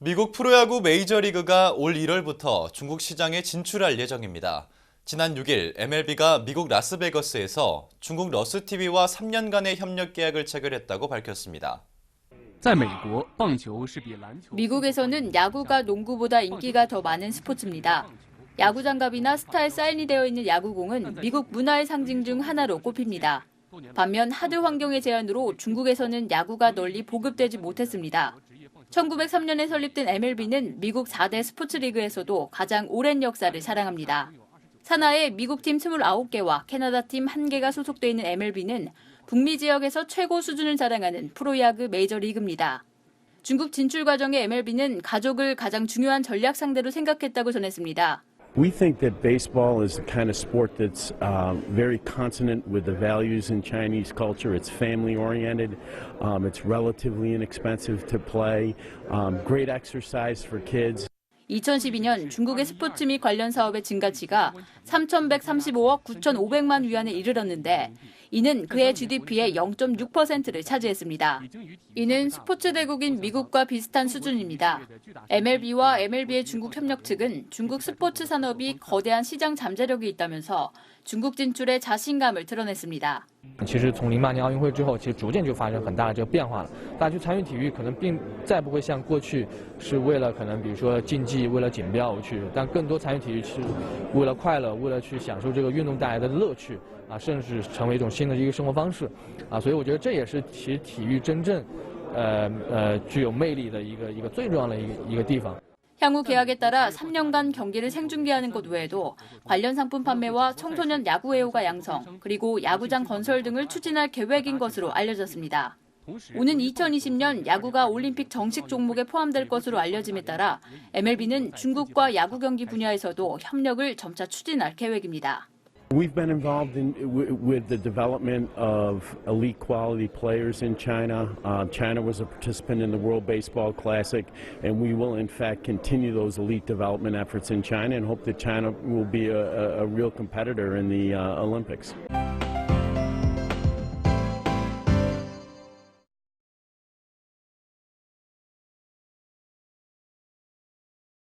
미국 프로야구 메이저리그가 올 1월부터 중국 시장에 진출할 예정입니다. 지난 6일 MLB가 미국 라스베거스에서 중국 러스TV와 3년간의 협력 계약을 체결했다고 밝혔습니다. 미국에서는 야구가 농구보다 인기가 더 많은 스포츠입니다. 야구 장갑이나 스타에 사인이 되어 있는 야구공은 미국 문화의 상징 중 하나로 꼽힙니다. 반면 하드 환경의 제한으로 중국에서는 야구가 널리 보급되지 못했습니다. 1903년에 설립된 MLB는 미국 4대 스포츠 리그에서도 가장 오랜 역사를 자랑합니다. 산하에 미국 팀 29개와 캐나다 팀 1개가 소속돼 있는 MLB는 북미 지역에서 최고 수준을 자랑하는 프로야구 메이저리그입니다. 중국 진출 과정에 MLB는 가족을 가장 중요한 전략 상대로 생각했다고 전했습니다. We think that baseball is the kind of sport that's um, very consonant with the values in Chinese culture. It's family oriented, um, it's relatively inexpensive to play, um, great exercise for kids. 2012년 중국의 스포츠 및 관련 사업의 증가치가 3,135억 9,500만 위안에 이르렀는데 이는 그의 GDP의 0.6%를 차지했습니다. 이는 스포츠 대국인 미국과 비슷한 수준입니다. MLB와 MLB의 중국 협력 측은 중국 스포츠 산업이 거대한 시장 잠재력이 있다면서 중국 진출에 자신감을 드러냈습니다. 其实从零八年奥运会之后，其实逐渐就发生很大的这个变化了。大家去参与体育，可能并再不会像过去是为了可能比如说竞技、为了锦标而去，但更多参与体育是为了快乐，为了去享受这个运动带来的乐趣啊，甚至成为一种新的一个生活方式啊。所以我觉得这也是其实体育真正呃呃具有魅力的一个一个最重要的一个一个地方。 향후 계약에 따라 3년간 경기를 생중계하는 것 외에도 관련 상품 판매와 청소년 야구 애호가 양성, 그리고 야구장 건설 등을 추진할 계획인 것으로 알려졌습니다. 오는 2020년 야구가 올림픽 정식 종목에 포함될 것으로 알려짐에 따라 MLB는 중국과 야구 경기 분야에서도 협력을 점차 추진할 계획입니다. We've been involved in, with the development of elite quality players in China. Uh, China was a participant in the World Baseball Classic, and we will, in fact, continue those elite development efforts in China and hope that China will be a, a, a real competitor in the uh, Olympics.